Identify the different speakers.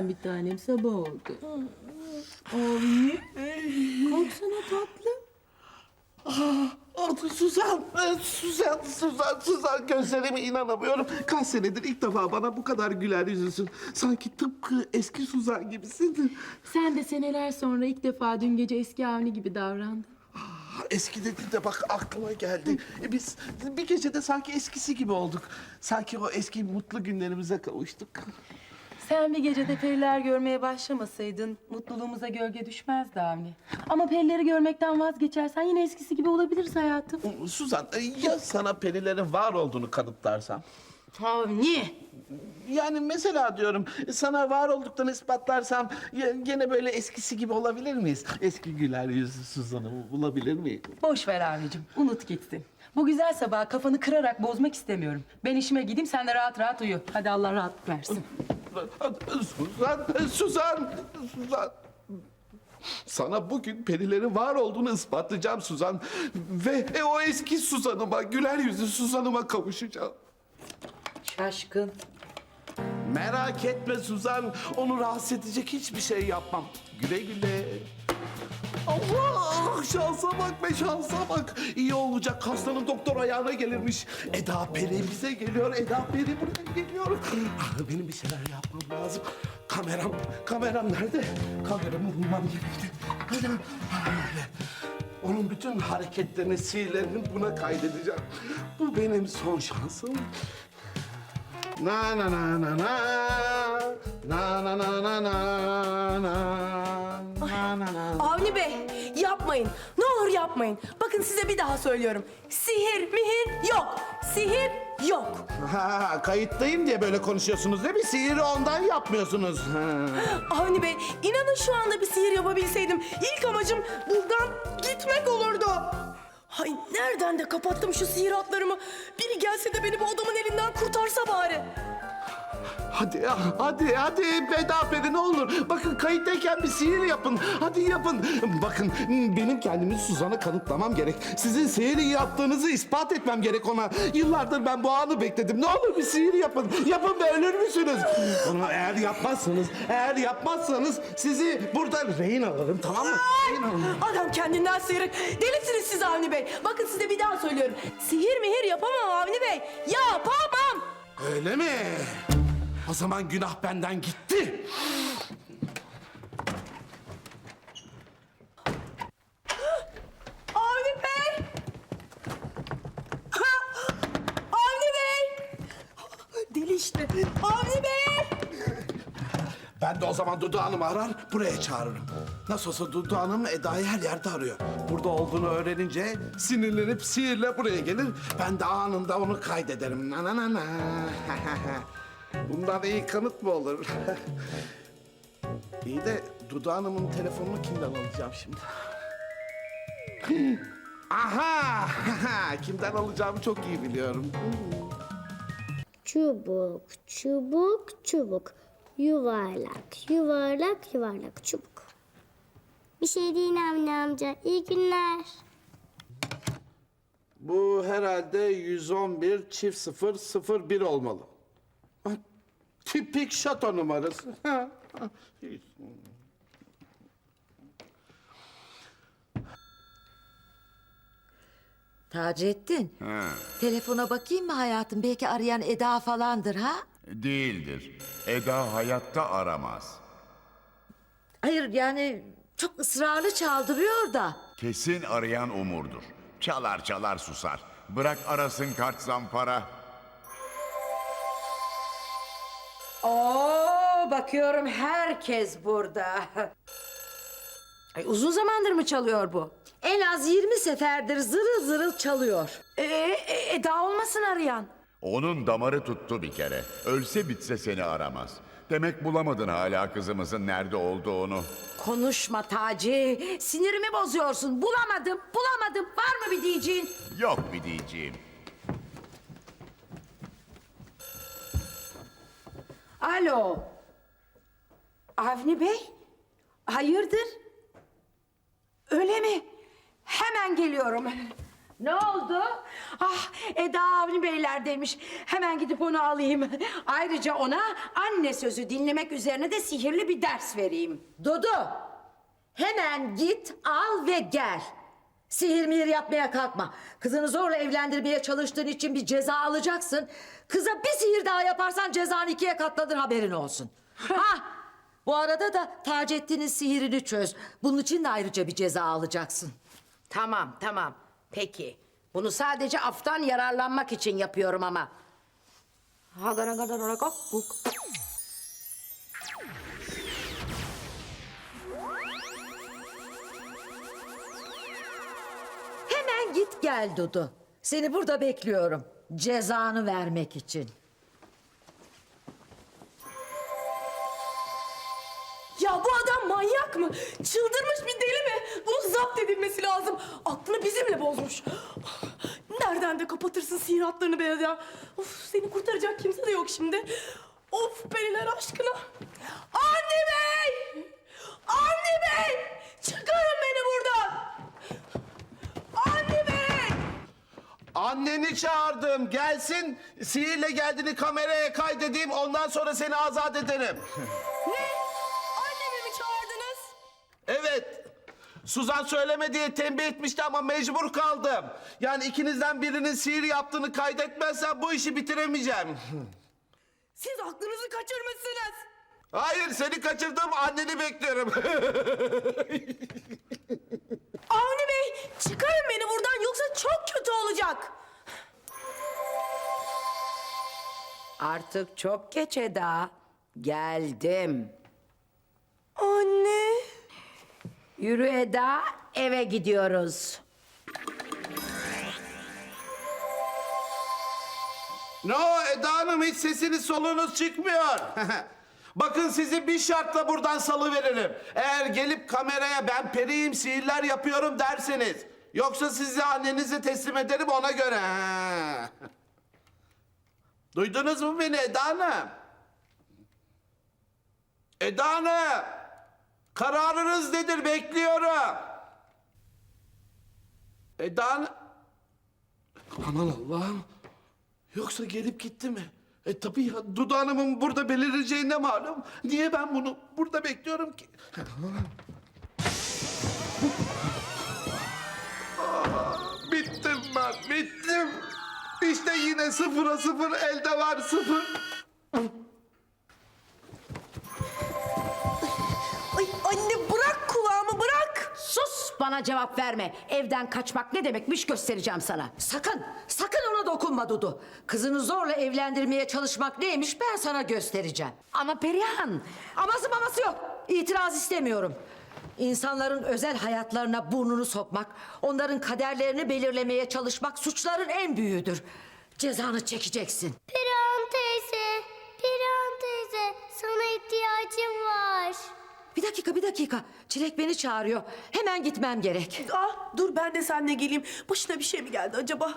Speaker 1: Uyan bir tanem sabah oldu. Avni. Kalksana tatlım.
Speaker 2: Oldu Suzan, e, Suzan, Suzan, Suzan gözlerime inanamıyorum. Kaç senedir ilk defa bana bu kadar güler yüzlüsün. Sanki tıpkı eski Suzan gibisin.
Speaker 1: Sen de seneler sonra ilk defa dün gece eski Avni gibi davrandın.
Speaker 2: Ah, Eski dediğin de bak aklıma geldi. E, Biz bir gecede sanki eskisi gibi olduk. Sanki o eski mutlu günlerimize kavuştuk.
Speaker 1: Sen bir gecede periler görmeye başlamasaydın mutluluğumuza gölge düşmezdi Avni. Ama perileri görmekten vazgeçersen yine eskisi gibi olabiliriz hayatım.
Speaker 2: Suzan, e, ya sana perilerin var olduğunu kanıtlarsam?
Speaker 1: Avni.
Speaker 2: Yani mesela diyorum sana var olduklarını ispatlarsam ya- gene böyle eskisi gibi olabilir miyiz? Eski güler yüzlü Suzan'ı bulabilir miyim?
Speaker 1: Boş ver Avni'cim unut gitsin. Bu güzel sabah kafanı kırarak bozmak istemiyorum. Ben işime gideyim sen de rahat rahat uyu. Hadi Allah rahatlık versin.
Speaker 2: Suzan, Suzan, Suzan. Sana bugün perilerin var olduğunu ispatlayacağım Suzan. Ve e, o eski Suzan'ıma, güler yüzlü Suzan'ıma kavuşacağım.
Speaker 1: Şaşkın.
Speaker 2: Merak etme Suzan, onu rahatsız edecek hiçbir şey yapmam. Güle güle. Allah! Şansa bak be şansa bak. İyi olacak hastanın doktor ayağına gelirmiş. Eda Peri bize geliyor. Eda Peri buraya geliyor. Ah, Benim bir şeyler yapmam lazım. Kameram, kameram nerede? Kameramı bulmam gerekti. Kameram. Öyle. Onun bütün hareketlerini, sihirlerini buna kaydedeceğim. Bu benim son şansım. Na na na na na na na na na na na
Speaker 3: yapmayın. Ne olur yapmayın. Bakın size bir daha söylüyorum. Sihir mihir yok. Sihir yok.
Speaker 2: Ha, kayıttayım diye böyle konuşuyorsunuz değil mi? Sihiri ondan yapmıyorsunuz. Ha.
Speaker 3: Avni Bey inanın şu anda bir sihir yapabilseydim ilk amacım buradan gitmek olurdu. Hay nereden de kapattım şu sihir hatlarımı. Biri gelse de beni bu adamın elinden kurtarsa bari.
Speaker 2: Hadi hadi, hadi Veda Peri ne olur. Bakın kayıttayken bir sihir yapın. Hadi yapın. Bakın benim kendimi Suzan'a kanıtlamam gerek. Sizin sihiri yaptığınızı ispat etmem gerek ona. Yıllardır ben bu anı bekledim. Ne olur bir sihir yapın. Yapın ve ölür müsünüz? Onu eğer yapmazsanız, eğer yapmazsanız sizi buradan rehin alırım tamam mı? Rehin alırım.
Speaker 3: Adam kendinden sıyrık. Delisiniz siz Avni Bey. Bakın size bir daha söylüyorum. Sihir mihir yapamam Avni Bey. Yapamam.
Speaker 2: Öyle mi? O zaman günah benden gitti.
Speaker 3: Avni Bey! Avni Bey! Deli işte. Avni Bey!
Speaker 2: Ben de o zaman Dudu Hanım'ı arar, buraya çağırırım. Nasıl olsa Dudu Hanım Eda'yı her yerde arıyor. Burada olduğunu öğrenince sinirlenip sihirle buraya gelir. Ben de anında onu kaydederim. Na na na na. Bundan iyi kanıt mı olur? iyi de Dudu Hanım'ın telefonunu kimden alacağım şimdi? Aha! Kimden alacağımı çok iyi biliyorum.
Speaker 4: Çubuk, çubuk, çubuk. Yuvarlak, yuvarlak, yuvarlak, çubuk. Bir şey değil Avni amca. İyi günler.
Speaker 2: Bu herhalde 111 çift 0 01 olmalı. Tipik şato numarası. Ha, ha.
Speaker 5: Taceddin. Telefona bakayım mı hayatım? Belki arayan Eda falandır ha?
Speaker 6: Değildir. Eda hayatta aramaz.
Speaker 5: Hayır yani çok ısrarlı çaldırıyor da.
Speaker 6: Kesin arayan Umur'dur. Çalar çalar susar. Bırak arasın kart zampara.
Speaker 5: Oo bakıyorum herkes burada. Ay, uzun zamandır mı çalıyor bu? En az 20 seferdir zırıl zırıl çalıyor.
Speaker 3: Ee, e, Eda olmasın arayan.
Speaker 6: Onun damarı tuttu bir kere. Ölse bitse seni aramaz. Demek bulamadın hala kızımızın nerede olduğunu.
Speaker 5: Konuşma Taci. Sinirimi bozuyorsun. Bulamadım, bulamadım. Var mı bir diyeceğin?
Speaker 6: Yok bir diyeceğim.
Speaker 5: Alo. Avni Bey? Hayırdır? Öyle mi? Hemen geliyorum. Ne oldu? Ah Eda Avni Beyler demiş. Hemen gidip onu alayım. Ayrıca ona anne sözü dinlemek üzerine de sihirli bir ders vereyim. Dudu hemen git al ve gel. Sihir mihir yapmaya kalkma. Kızını zorla evlendirmeye çalıştığın için bir ceza alacaksın. Kıza bir sihir daha yaparsan cezan ikiye katlanır haberin olsun. ha, bu arada da Taceddin'in sihirini çöz. Bunun için de ayrıca bir ceza alacaksın. Tamam, tamam. Peki. Bunu sadece aftan yararlanmak için yapıyorum ama. Git gel Dudu. Seni burada bekliyorum. Cezanı vermek için.
Speaker 3: Ya bu adam manyak mı? Çıldırmış bir deli mi? Bunun zapt edilmesi lazım. Aklını bizimle bozmuş. Nereden de kapatırsın sihir hatlarını be ya? Of seni kurtaracak kimse de yok şimdi. Of periler aşkına. Anne bey! Anne bey! Çıkarın beni buradan! Anne bey!
Speaker 2: Anneni çağırdım. Gelsin. Sihirle geldiğini kameraya kaydedeyim. Ondan sonra seni azat ederim.
Speaker 3: Ne? Annemi mi çağırdınız?
Speaker 2: Evet. Suzan söyleme diye tembih etmişti ama mecbur kaldım. Yani ikinizden birinin sihir yaptığını kaydetmezsen bu işi bitiremeyeceğim.
Speaker 3: Siz aklınızı kaçırmışsınız.
Speaker 2: Hayır seni kaçırdım anneni bekliyorum.
Speaker 5: Artık çok geç Eda. Geldim.
Speaker 3: Anne.
Speaker 5: Yürü Eda, eve gidiyoruz.
Speaker 2: no Eda Hanım hiç sesiniz solunuz çıkmıyor. Bakın sizi bir şartla buradan salıveririm. Eğer gelip kameraya ben periyim sihirler yapıyorum derseniz. Yoksa sizi annenize teslim ederim ona göre. Duydunuz mu beni Eda Hanım? Eda Hanım! Kararınız nedir bekliyorum. Eda Hanım... Aman Allah'ım. Yoksa gelip gitti mi? E tabii ya Dudu Hanım'ın burada belireceğine malum. Niye ben bunu burada bekliyorum ki? Aa, bittim ben, bittim. İşte yine sıfıra sıfır, elde var sıfır.
Speaker 3: Ay anne bırak kulağımı bırak.
Speaker 5: Sus, bana cevap verme. Evden kaçmak ne demekmiş göstereceğim sana. Sakın, sakın ona dokunma Dudu. Kızını zorla evlendirmeye çalışmak neymiş ben sana göstereceğim. Ama Perihan, aması maması yok. İtiraz istemiyorum. İnsanların özel hayatlarına burnunu sokmak, onların kaderlerini belirlemeye çalışmak suçların en büyüğüdür. Cezanı çekeceksin.
Speaker 4: Perihan teyze, Perihan teyze sana ihtiyacım var.
Speaker 5: Bir dakika, bir dakika. Çilek beni çağırıyor. Hemen gitmem gerek.
Speaker 3: Ah dur ben de seninle geleyim. Başına bir şey mi geldi acaba?